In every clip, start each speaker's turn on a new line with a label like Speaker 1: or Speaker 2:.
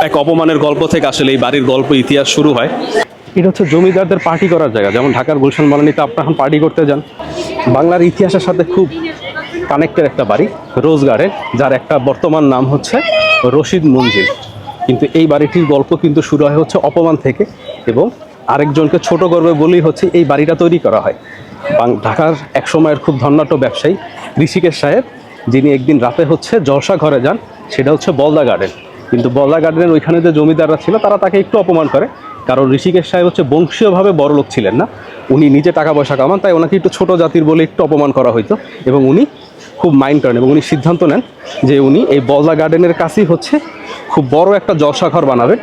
Speaker 1: এক অপমানের গল্প থেকে আসলে এই বাড়ির গল্প ইতিহাস শুরু হয়। এটা হচ্ছে জমিদারদের পার্টি করার জায়গা। যেমন ঢাকার গুলশান মালানিতে আপনার এখন পার্টি করতে যান। বাংলার ইতিহাসের সাথে খুব কানেক্টেড একটা বাড়ি রোজ গার্ডেন যার একটা বর্তমান নাম হচ্ছে রশিদ মঞ্জিল। কিন্তু এই বাড়িটির গল্প কিন্তু শুরু হয় হচ্ছে অপমান থেকে এবং আরেকজনকে ছোট গর্বে বলেই হচ্ছে এই বাড়িটা তৈরি করা হয়। বাং- ঢাকার এক সময়ের খুব ধন্যাঢ্য ব্যবসায়ী ঋষিকেশ সাহেব, যিনি একদিন রাতে হচ্ছে জলসা ঘরে যান, সেটা হচ্ছে বলদা গার্ডেন কিন্তু বলদা গার্ডেনের ওইখানে যে জমিদাররা ছিল, তারা তাকে একটু অপমান করে। কারণ ঋষিকেশ সাহেব হচ্ছে বংশীয়ভাবে বড় লোক ছিলেন না। উনি নিজে টাকা পয়সা কামান, তাই ওনাকে একটু ছোট জাতির বলে একটু অপমান করা হইতো। এবং উনি খুব মাইন্ড করেন এবং উনি সিদ্ধান্ত নেন যে উনি এই বলদা গার্ডেনের কাছেই হচ্ছে খুব বড় একটা জলসাঘর বানাবেন,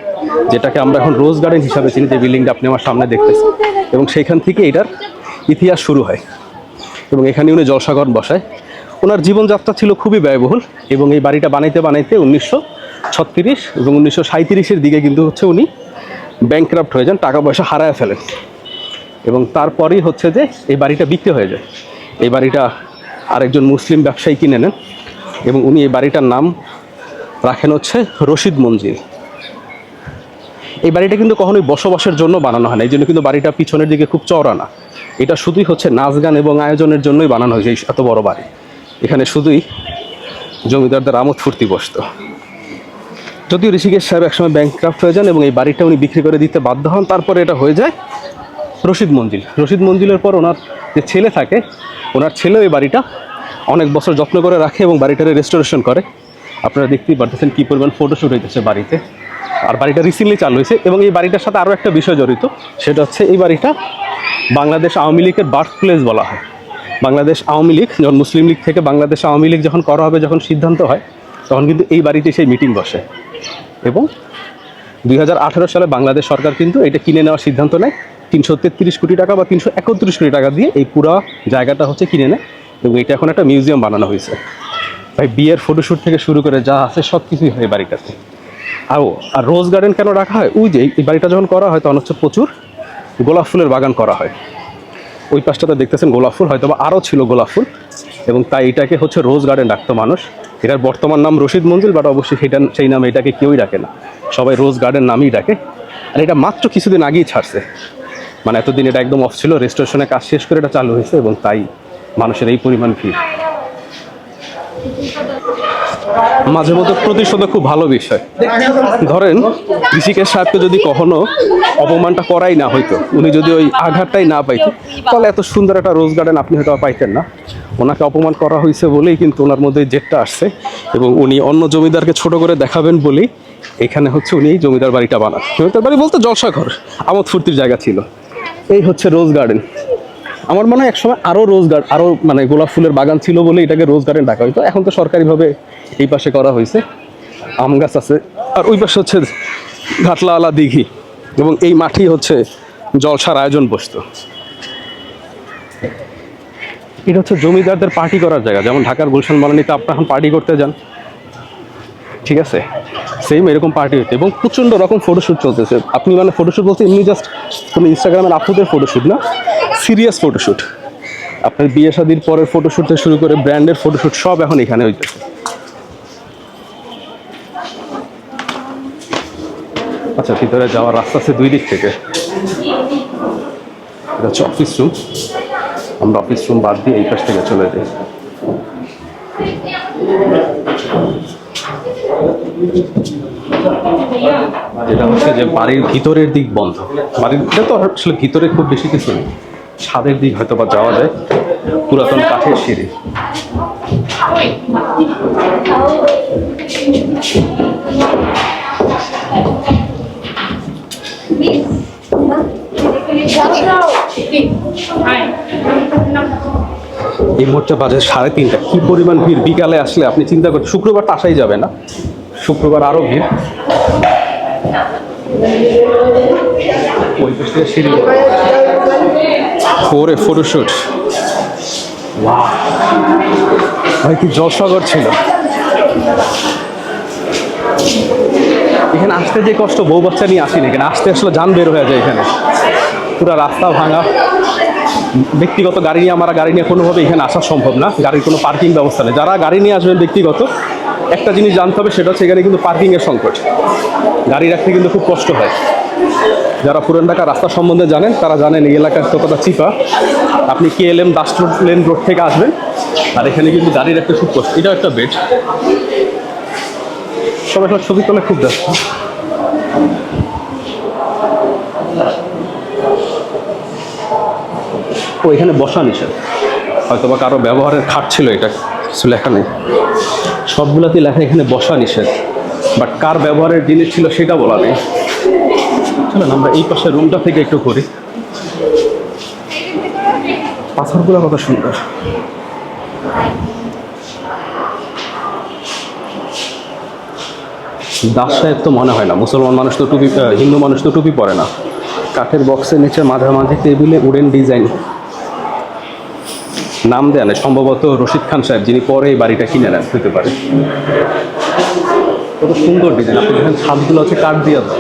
Speaker 1: যেটাকে আমরা এখন রোজ গার্ডেন হিসাবে চিনি, যে বিল্ডিংটা আপনি আমার সামনে দেখতেছেন। এবং সেইখান থেকে এটার ইতিহাস শুরু হয়। এবং এখানে উনি জলসাঘর বসায়। ওনার জীবনযাত্রা ছিল খুবই ব্যয়বহুল এবং এই বাড়িটা বানাইতে বানাইতে উনিশশো ছত্রিশ এবং উনিশশো সাঁত্রিশের দিকে কিন্তু হচ্ছে উনি ব্যাংক্রাফ্ট হয়ে যান, টাকা পয়সা হারায় ফেলেন। এবং তারপরেই হচ্ছে যে এই বাড়িটা বিক্রি হয়ে যায়। এই বাড়িটা আরেকজন মুসলিম ব্যবসায়ী কিনে নেন এবং উনি এই বাড়িটার নাম রাখেন হচ্ছে রশিদ মঞ্জিল। এই বাড়িটা কিন্তু কখনোই বসবাসের জন্য বানানো হয় না, এই জন্য কিন্তু বাড়িটা পিছনের দিকে খুব চওড়া না। এটা শুধুই হচ্ছে নাচ গান এবং আয়োজনের জন্যই বানানো হয়েছে এই এত বড় বাড়ি। এখানে শুধুই জমিদারদের আমোদ ফুর্তি বসতো। যদিও ঋষিকেশ সাহেব একসময় ব্যাংক্রাফ্ট হয়ে যান এবং এই বাড়িটা উনি বিক্রি করে দিতে বাধ্য হন, তারপরে এটা হয়ে যায় রশিদ মঞ্জিল। রশিদ মঞ্জিলের পর ওনার যে ছেলে থাকে, ওনার ছেলেও এই বাড়িটা অনেক বছর যত্ন করে রাখে এবং বাড়িটারে রেস্টোরেশন করে। আপনারা দেখতেই পারতেছেন কী পরিমাণ ফটোশ্যুট হইতেছে বাড়িতে। আর বাড়িটা রিসেন্টলি চালু হয়েছে এবং এই বাড়িটার সাথে আরও একটা বিষয় জড়িত, সেটা হচ্ছে এই বাড়িটা বাংলাদেশ আওয়ামী লীগের বার্থ প্লেস বলা হয়। বাংলাদেশ আওয়ামী লীগ যখন মুসলিম লীগ থেকে বাংলাদেশ আওয়ামী লীগ যখন করা হবে, যখন সিদ্ধান্ত হয়, তখন কিন্তু এই বাড়িতে সেই মিটিং বসে। এবং দুই হাজার আঠারো সালে বাংলাদেশ সরকার কিন্তু এটা কিনে নেওয়ার সিদ্ধান্ত নেয়। তিনশো তেত্রিশ কোটি টাকা বা তিনশো একত্রিশ কোটি টাকা দিয়ে এই পুরো জায়গাটা হচ্ছে কিনে নেয় এবং এটা এখন একটা মিউজিয়াম বানানো হয়েছে। ভাই, বিয়ের ফটোশ্যুট থেকে শুরু করে যা আছে সব কিছুই হয় বাড়িটাতে। আর ও আর রোজ গার্ডেন কেন রাখা হয়? ওই যে এই বাড়িটা যখন করা হয় তখন হচ্ছে প্রচুর গোলাপ ফুলের বাগান করা হয়। ওই পাশটাতে দেখতেছেন গোলাপ ফুল হয়তো আরও ছিল গোলাপ ফুল এবং তাই এটাকে হচ্ছে রোজ গার্ডেন ডাকতো মানুষ। এটার বর্তমান নাম রশিদ মঞ্জিল বাট অবশ্যই সেটা সেই নামে এটাকে কেউই ডাকে না। সবাই রোজ গার্ডেন নামই ডাকে। আর এটা মাত্র কিছুদিন আগেই ছাড়ছে। মানে এতদিন এটা একদম অফ ছিল রেস্টোরেশনে কাজ শেষ করে এটা চালু হয়েছে এবং তাই মানুষের এই পরিমাণ ভিড়। মাঝে মধ্যে প্রতিশোধ খুব ভালো বিষয়। ধরেন, ঋষিকেশ সাহেবকে যদি কখনো অপমানটা করাই না হইতো, উনি যদি ওই আঘাতটাই না পাইতেন তাহলে এত সুন্দর একটা রোজ গার্ডেন আপনি হয়তো পাইতেন না। ওনাকে অপমান করা হয়েছে বলেই কিন্তু ওনার মধ্যে জেদটা আসছে এবং উনি অন্য জমিদারকে ছোট করে দেখাবেন বলেই এখানে হচ্ছে উনি এই জমিদার বাড়িটা বানান। জমিদার বাড়ি বলতে জলসাঘর, আমোদ ফুর্তির জায়গা ছিল। এই হচ্ছে রোজ গার্ডেন আমার মনে হয় একসময় আরও রোজ গার্ড আরও মানে গোলাপ ফুলের বাগান ছিল বলে এটাকে রোজ গার্ডেন ডাকা হইতো। এখন তো সরকারিভাবে এই পাশে করা হয়েছে আম গাছ আছে। আর ওই পাশে হচ্ছে ঘাটলাওয়ালা দিঘি। এবং এই মাঠই হচ্ছে জলসার আয়োজন বসত। এটা হচ্ছে জমিদারদের পার্টি করার জায়গা। যেমন ঢাকার গুলশান মালানিতে আপনার এখন পার্টি করতে যান। ঠিক আছে? সেম এরকম পার্টি হচ্ছে এবং প্রচণ্ড রকম ফটোশ্যুট চলতেছে। আপনি মানে ফটোশ্যুট বলতে এমনি জাস্ট কোনো ইনস্টাগ্রামের আপুদের ফটোশ্যুট না? সিরিয়াস ফটোশ্যুট আপনার বিয়ে শাদির পরের ফটোশ্যুট থেকে শুরু করে ব্র্যান্ডের ফটোশ্যুট সব এখন এখানে হইতেছে। আচ্ছা ভিতরে যাওয়ার রাস্তা আছে দুই দিক থেকে। এটা হচ্ছে অফিস রুম আমরা অফিস রুম বাদ দিয়ে এই পাশ থেকে চলে যাই। যেটা হচ্ছে যে বাড়ির ভিতরের দিক বন্ধ। বাড়ির তো আসলে ভিতরে খুব বেশি কিছু নেই। ছাদের দিক হয়তো বা যাওয়া যায়। পুরাতন কাঠের সিঁড়ি। এই মুহূর্তে বাজে সাড়ে তিনটা। কি পরিমাণ ভিড়? বিকালে আসলে আপনি চিন্তা করতে শুক্রবারটা আসাই যাবে না। শুক্রবার আরও ভিড়। ওই পাশ থেকে সিঁড়ি ফোরে ফটোশুট ভাই কি জলসাগর ছিল। এখানে আসতে যে কষ্ট বউ বাচ্চা নিয়ে আসিনি এখানে। আসতে আসলে যান বের হয়ে যায় এখানে। পুরো রাস্তা ভাঙা। ব্যক্তিগত গাড়ি নিয়ে আমরা গাড়ি নিয়ে কোনোভাবে এখানে আসা সম্ভব না। গাড়ির কোনো পার্কিং ব্যবস্থা নেই। যারা গাড়ি নিয়ে আসবেন ব্যক্তিগত একটা জিনিস জানতে হবে, সেটা হচ্ছে এখানে কিন্তু পার্কিংয়ের সংকট। গাড়ি রাখতে কিন্তু খুব কষ্ট হয়। যারা পুরান ঢাকা রাস্তা সম্বন্ধে জানেন, তারা জানেন এই এলাকার কতটা চিপা। আপনি K L M Das lane road থেকে আসবেন, আর এখানে কিন্তু গাড়ি রাখতে খুব কষ্ট। এটাও একটা বেড সবাই সব ছবি তোলা, খুব ব্যস্ত। ও, এখানে বসা নিষেধ। হয়তো বা কারও ব্যবহারের খাট ছিল এটা কিছু লেখা নেই সবগুলোতে লেখা এখানে বসা নিষেধ। বাট কার ব্যবহারের জিনিস ছিল সেটা বলা নেই। চলেন আমরা এই পাশে রুমটা থেকে একটু করি পাথরগুলো কত সুন্দর। দাস সাহেব তো মনে হয় না, মুসলমান মানুষ তো টুপি হিন্দু মানুষ তো টুপি পরে না। কাঠের বক্সের নিচে মাঝামাঝি টেবিলে উডেন ডিজাইন নাম দেয়া নেই, সম্ভবত রশিদ খান সাহেব, যিনি পরে এই বাড়িটা কিনে নেন হতে পারে। কত সুন্দর ডিজাইন, আপনি দেখেন ছাদগুলো হচ্ছে কাঠ দিয়ে দেওয়া।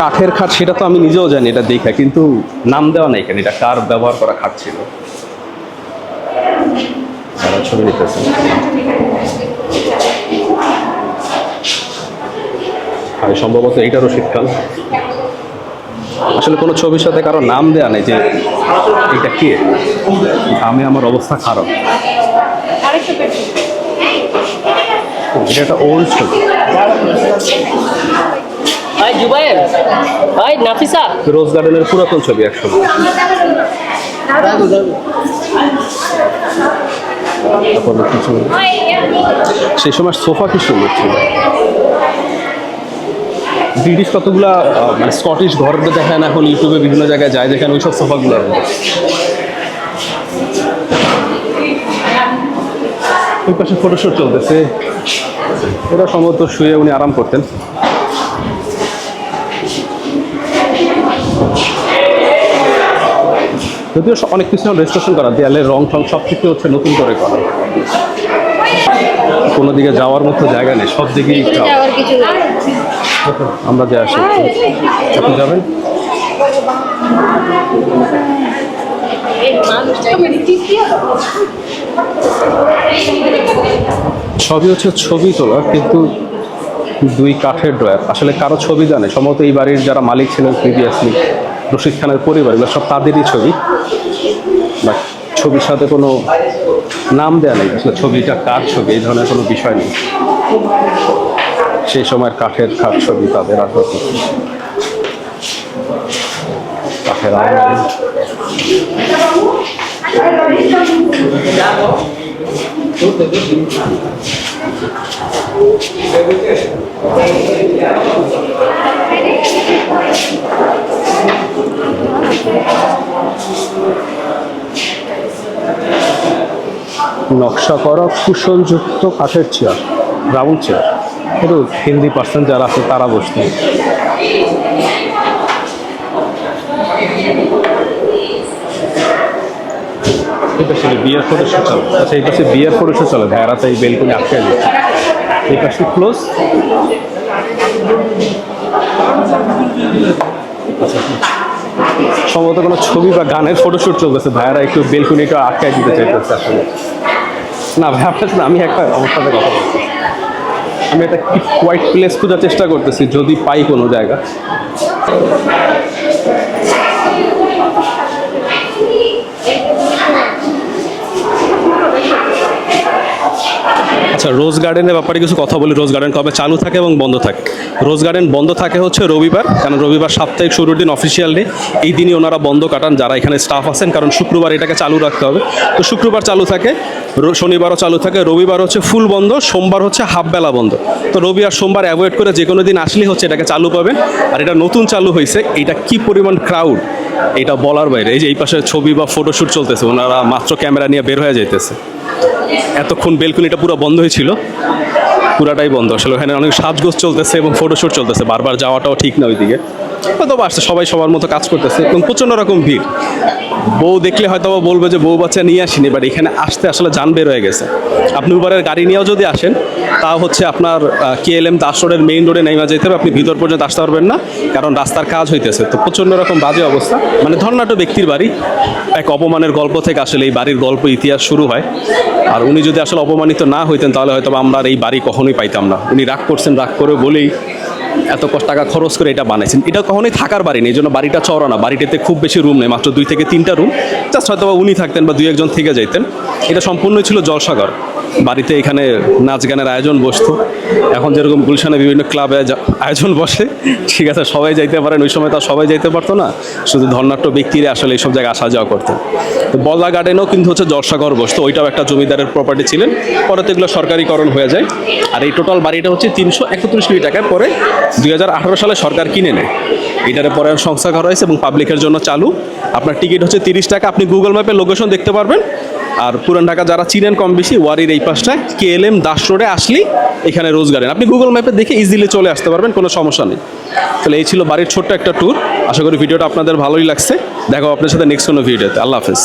Speaker 1: কাঠের খাট, সেটা তো আমি নিজেও জানি, এটা দেখে, কিন্তু নাম দেওয়া নেই এখানে এটা কার ব্যবহার করা খাট ছিল? ছবি নিতেছে আর সম্ভবত এইটারও শীতকাল আসলে কোনো ছবির সাথে কারও নাম দেয়া নেই যে এটা কে? আমি আমার অবস্থা খারাপ। এটা একটা ওল্ড ছবি।
Speaker 2: Hi Zubair hi Nafisa.
Speaker 1: Rose গার্ডেনের পুরাতন ছবি একসময়। তারপরে কিছু সেই সময় সোফা কি সুন্দর ছিল? ব্রিটিশ কতগুলা মানে স্কটিশ ঘর দেখায় না এখন ইউটিউবে বিভিন্ন জায়গায় যায় যেখানে ওইসব সোফাগুলো। ওই পাশে ফটোশুট চলতেছে। ওরা সম্ভবত শুয়ে উনি আরাম করতেন। যদিও অনেক কিছু রেজিস্ট্রেশন করা, দেয়ালের রং টং সব কিছু হচ্ছে নতুন করে করা। কোনো দিকে যাওয়ার মতো জায়গা নেই, সব দিকেই আমরা যে আসি, আপনি যাবেন? সবই হচ্ছে ছবি তোলা, কিন্তু দুই কাঠের ড্রয়ার। আসলে কারও ছবি জানে, সম্ভবত এই বাড়ির যারা মালিক ছিলেন প্রিভিয়াসলি রশিদ খানের পরিবার, এগুলো সব তাদেরই ছবি। বা ছবির সাথে কোনো নাম দেওয়া নেই, আসলে ছবিটা কার ছবি, এই ধরনের কোনো বিষয় নেই। সেই সময়ের কাঠের খাট ছবি তাদের আর কাঠের নকশা করা কুশনযুক্ত কাঠের চেয়ার রাউন্ড চেয়ার কিন্তু হিন্দি পার্সন যারা আছে, তারা বসতেন এই পাশে বিয়ের ফটোশুট চলে আচ্ছা এই পাশে বিয়ের ফটোশুট চলে, ভাইয়ারা তো এই বেলকুনি আটকে দিচ্ছে এই পাশে ক্লোজ সম্ভবত কোনো ছবি বা গানের ফটোশুট চলতেছে, ভাইয়ারা একটু বেলকুনিটা আটকায় দিতে চাইতেছে আসলে। না ভাই আপনার আমি একটা অবস্থাতে কথা বলছি। আমি একটা কোয়াইট প্লেস খোঁজার চেষ্টা করতেছি, যদি পাই কোনো জায়গা। আচ্ছা রোজ গার্ডেনের ব্যাপারে কিছু কথা বলি। রোজ গার্ডেন কবে চালু থাকে এবং বন্ধ থাকে? রোজ গার্ডেন বন্ধ থাকে হচ্ছে রবিবার, কারণ রবিবার সাপ্তাহিক শুরুর দিন অফিসিয়াল ডে এই দিনই ওনারা বন্ধ কাটান, যারা এখানে স্টাফ আছেন, কারণ শুক্রবার এটাকে চালু রাখতে হবে। তো শুক্রবার চালু থাকে। শনিবারও চালু থাকে রবিবার হচ্ছে ফুল বন্ধ, সোমবার হচ্ছে হাফ বেলা বন্ধ। তো রবি আর সোমবার অ্যাভয়েড করে যে কোনো দিন আসলেই হচ্ছে এটাকে চালু পাবেন। আর এটা নতুন চালু হয়েছে এটা কি পরিমাণ ক্রাউড এটা বলার বাইরে। এই যে এই পাশে ছবি বা ফটোশ্যুট চলতেছে, ওনারা মাত্র ক্যামেরা নিয়ে বের হয়ে যাইতেছে। এতক্ষণ বেলকুনিটা পুরো বন্ধ হয়েছিল পুরাটাই বন্ধ। আসলে ওখানে অনেক সাজগোজ চলতেছে এবং ফটোশ্যুট চলতেছে, বারবার যাওয়াটাও ঠিক না ওইদিকে। হয়তো বা আসছে, সবাই সবার মতো কাজ করতেছে এবং প্রচণ্ড রকম ভিড়। বউ দেখলে হয়তো বলবে যে বউ বাচ্চা নিয়ে আসিনি বাট এখানে আসতে আসলে যান বের হয়ে গেছে। আপনি উবারের গাড়ি নিয়েও যদি আসেন তা হচ্ছে আপনার কেএলএম দাস রোডের মেইন রোডে নেমে যেতে হবে, আপনি ভিতর পর্যন্ত আসতে পারবেন না, কারণ রাস্তার কাজ হইতেছে। তো প্রচণ্ড রকম বাজে অবস্থা। মানে ধর্নাঢ্য ব্যক্তির বাড়ি, এক অপমানের গল্প থেকে আসলে এই বাড়ির গল্প, ইতিহাস শুরু হয়। আর উনি যদি আসলে অপমানিত না হইতেন, তাহলে হয়তো আমরা এই বাড়ি কখনোই পাইতাম না। উনি রাগ করছেন, রাগ করে বলেই এত কষ্ট টাকা খরচ করে এটা বানাইছেন। এটা কখনোই থাকার বাড়ি নেই জন্য বাড়িটা চওড়া না। বাড়িটাতে খুব বেশি রুম নেই, মাত্র দুই থেকে তিনটা রুম জাস্ট হয়তো উনি থাকতেন বা দুই একজন থেকে যাইতেন। এটা সম্পূর্ণই ছিল জলসাগর। বাড়িতে এখানে নাচ গানের আয়োজন বসতো। এখন যেরকম গুলশানে বিভিন্ন ক্লাবে আয়োজন বসে, ঠিক আছে, সবাই যাইতে পারেন ওই সময় তো সবাই যাইতে পারতো না, শুধু ধর্নাট্য ব্যক্তিরা আসলে এইসব জায়গায় আসা যাওয়া করতেন তো বলদা গার্ডেনও কিন্তু হচ্ছে জলসাগর বসতো, ওইটাও একটা জমিদারের প্রপার্টি ছিলেন, পরে তো এগুলো সরকারিকরণ হয়ে যায়। আর এই টোটাল বাড়িটা হচ্ছে তিনশো একত্রিশ কোটি টাকায়, পরে দুই হাজার আঠারো সালে সরকার কিনে নেয়। এটার পরে সংস্থা করা হয়েছে এবং পাবলিকের জন্য চালু। আপনার টিকিট হচ্ছে তিরিশ টাকা, আপনি গুগল ম্যাপে লোকেশন দেখতে পারবেন আর পুরান ঢাকা যারা চিনেন কম বেশি, ওয়ারির এই পাশটায় কে এল এম দাস রোডে আসলেই এখানে রোজ আপনি গুগল ম্যাপে দেখে ইজিলি চলে আসতে পারবেন, কোনো সমস্যা নেই। তাহলে এই ছিল বাড়ির ছোট্ট একটা ট্যুর আশা করি ভিডিওটা আপনাদের ভালোই লাগছে। দেখো আপনার সাথে নেক্সট কোনো ভিডিওতে আল্লাহ হাফেজ।